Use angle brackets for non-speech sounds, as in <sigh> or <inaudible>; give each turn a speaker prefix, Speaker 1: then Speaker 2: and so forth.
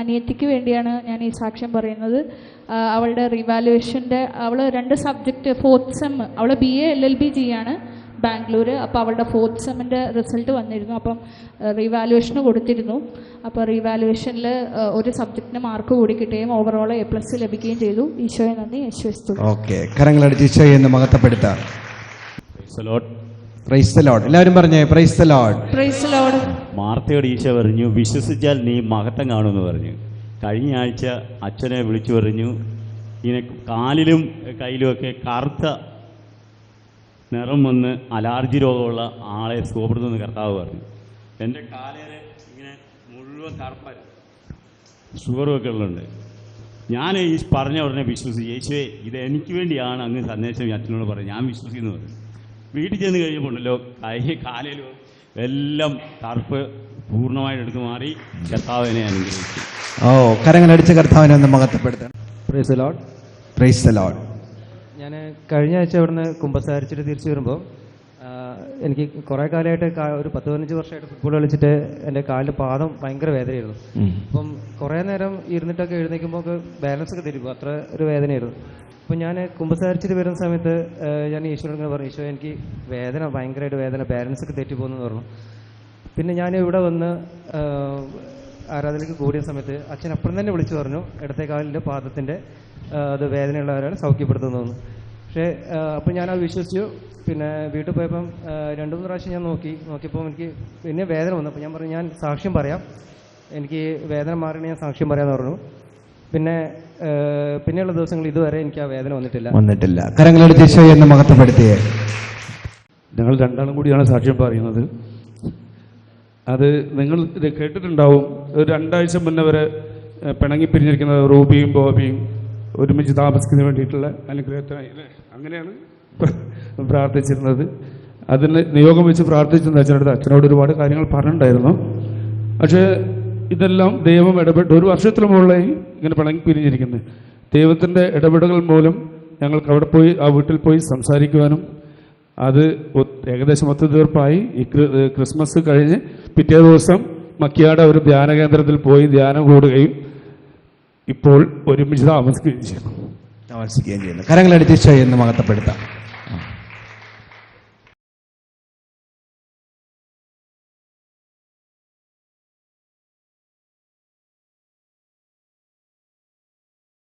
Speaker 1: അനിയത്തിക്ക് വേണ്ടിയാണ് ഞാൻ ഈ സാക്ഷ്യം പറയുന്നത്. അവളുടെ റിവാലുവേഷന്റെ അവൾ രണ്ട് സബ്ജക്റ്റ് ഫോർത്ത് സെം അവൾ B A L L B G ആണ് ബാംഗ്ലൂർ അപ്പോൾ അവളുടെ ഫോർത്ത് സെമ്മിന്റെ റിസൾട്ട് വന്നിരുന്നു. അപ്പം റീവാലുവേഷന് കൊടുത്തിരുന്നു. അപ്പോൾ റിവാലുവേഷനിൽ ഒരു സബ്ജക്റ്റിന് മാർക്ക് കൂടി കിട്ടുകയും ഓവറോൾ എ പ്ലസ് ലഭിക്കുകയും ചെയ്തു. ഈശോയെ നന്ദി. യേശു
Speaker 2: ഓക്കെ കരങ്ങളടിച്ച് ഈശോയെ എന്ന് മഹത്വപ്പെടുത്താം. പ്രൈസ് ദ ലോഡ് എല്ലാവരും പറഞ്ഞേ praise the lord
Speaker 1: praise lord
Speaker 3: മാർത്തയോട് Isho പറഞ്ഞു വിശ്വസിച്ചാൽ നീ മഹത്വം കാണുമെന്ന് പറഞ്ഞു. കഴിഞ്ഞ ആഴ്ച അച്ഛനെ വിളിച്ചു പറഞ്ഞു ഇങ്ങനെ കാലിലും കയ്യിലുമൊക്കെ കറുത്ത നിറം വന്ന് അലർജി രോഗമുള്ള ആളെ സുഖപ്പെടുത്തുന്ന കർത്താവ് പറഞ്ഞു. എന്റെ കാലേരെ ഇങ്ങനെ മുഴുവൻ കറുപ്പായിരുന്നു ഷുഗറും ഒക്കെ ഉള്ളുണ്ട് ഞാൻ ഈ പറഞ്ഞ ഉടനെ വിശ്വസിച്ചു. യേശുവേ ഇത് എനിക്ക് വേണ്ടിയാണ് അങ്ങ് സന്ദേശം അച്ഛനോട് പറഞ്ഞു ഞാൻ വിശ്വസിക്കുന്നു പറഞ്ഞു. വീട്ടിൽ ചെന്ന് കഴിയുമ്പോണ്ടല്ലോ കൈ കാലിലും എല്ലാം കറുപ്പ് പൂർണമായിട്ട് എടുത്തു മാറി കർത്താവിനെ അനുഗ്രഹിച്ചു.
Speaker 2: ഓ കരങ്ങളടിച്ച് കർത്താവിനെ ഒന്ന് മഹത്വപ്പെടുത്തണം.
Speaker 4: പ്രൈസ് ലോഡ്
Speaker 2: പ്രൈസ് ലോഡ്
Speaker 4: ഞാൻ കഴിഞ്ഞ ആഴ്ച അവിടുന്ന് കുമ്പസാരിച്ചിട്ട് തിരിച്ചു വരുമ്പോൾ എനിക്ക് കുറേ കാലമായിട്ട് ഒരു പത്ത് പതിനഞ്ച് വർഷമായിട്ട് ഫുട്ബോൾ കളിച്ചിട്ട് എന്റെ കാലിന്റെ പാദം ഭയങ്കര വേദനയായിരുന്നു. അപ്പം കുറേ നേരം ഇരുന്നിട്ടൊക്കെ എഴുന്നേൽക്കുമ്പോൾ ഒക്കെ ബാലൻസ് ഒക്കെ തരും അത്ര ഒരു വേദനയായിരുന്നു. അപ്പം ഞാൻ കുമ്പസാരിച്ചിട്ട് വരുന്ന സമയത്ത് ഞാൻ ഈശ്വരൻ ഇങ്ങനെ പറഞ്ഞു ഈശോ എനിക്ക് വേദന ഭയങ്കരമായിട്ട് വേദന ബാലൻസ് ഒക്കെ തെറ്റി പോകുന്നു പറഞ്ഞു. പിന്നെ ഞാൻ ഇവിടെ വന്ന് ആരാധനയ്ക്ക് കൂടിയ സമയത്ത് അച്ഛൻ അപ്പുറം തന്നെ വിളിച്ചു പറഞ്ഞു ഇടത്തെ കാലിന്റെ പാദത്തിന്റെ അത് വേദനയുള്ള ഒരാൾ സൗഖ്യപ്പെടുത്തുന്നു പക്ഷേ അപ്പം ഞാൻ അത് വിശ്വസിച്ചു. പിന്നെ വീട്ടിൽ പോയപ്പം രണ്ടു മൂന്ന് പ്രാവശ്യം ഞാൻ നോക്കി. നോക്കിയപ്പോൾ എനിക്ക് പിന്നെ വേദന വന്നു. അപ്പോൾ ഞാൻ പറഞ്ഞു ഞാൻ സാക്ഷ്യം പറയാം. എനിക്ക് വേദന മാറിയാണ് ഞാൻ സാക്ഷ്യം പറയാമെന്ന് പറഞ്ഞു. പിന്നെ പിന്നെയുള്ള ദിവസങ്ങൾ ഇതുവരെ എനിക്ക് ആ വേദന വന്നിട്ടില്ല.
Speaker 2: വന്നിട്ടില്ല. കരങ്ങളെടുത്ത് ഈശോയെ എന്ന് മഹത്വപ്പെടുത്തിയേ.
Speaker 5: ഞങ്ങൾ രണ്ടാളും കൂടിയാണ് സാക്ഷ്യം പറയുന്നത്. അത് നിങ്ങൾ ഇത് കേട്ടിട്ടുണ്ടാവും. ഒരു രണ്ടാഴ്ച മുന്നേ വരെ പിണങ്ങി പിരിഞ്ഞിരിക്കുന്ന റൂബിയും ബോബിയും ഒരുമിച്ച് താമസിക്കുന്നതിന് വേണ്ടിയിട്ടുള്ള അനുഗ്രഹത്തിനായി അല്ലേ? അങ്ങനെയാണ് <laughs> പ്രാർത്ഥിച്ചിരുന്നത്. അതിന് നിയോഗം വെച്ച് പ്രാർത്ഥിച്ചിരുന്ന അച്ഛനോട് അച്ഛനോട് ഒരുപാട് കാര്യങ്ങൾ പറഞ്ഞിട്ടുണ്ടായിരുന്നു. പക്ഷേ ഇതെല്ലാം ദൈവം ഇടപെട്ട് ഒരു വർഷത്തിന് മുകളിലായി ഇങ്ങനെ പിണങ്ങി പിരിഞ്ഞിരിക്കുന്നത് ദൈവത്തിന്റെ ഇടപെടലുകൾ മൂലം ഞങ്ങൾക്ക് അവിടെ പോയി ആ വീട്ടിൽ പോയി സംസാരിക്കുവാനും അത് ഏകദേശം ഒത്തു തീർപ്പായി. ഈ ക്രിസ്മസ് കഴിഞ്ഞ് പിറ്റേ ദിവസം മക്കിയാട് ഒരു ധ്യാന കേന്ദ്രത്തിൽ പോയി ധ്യാനം കൂടുകയും ഇപ്പോൾ ഒരുമിച്ച് താമസിക്കുകയും ചെയ്യുന്നു.
Speaker 2: താമസിക്കുകയും ചെയ്യുന്നു. കരങ്ങളടിച്ച് ഈശോയെ എന്ന് മഹത്വപ്പെടുത്താം.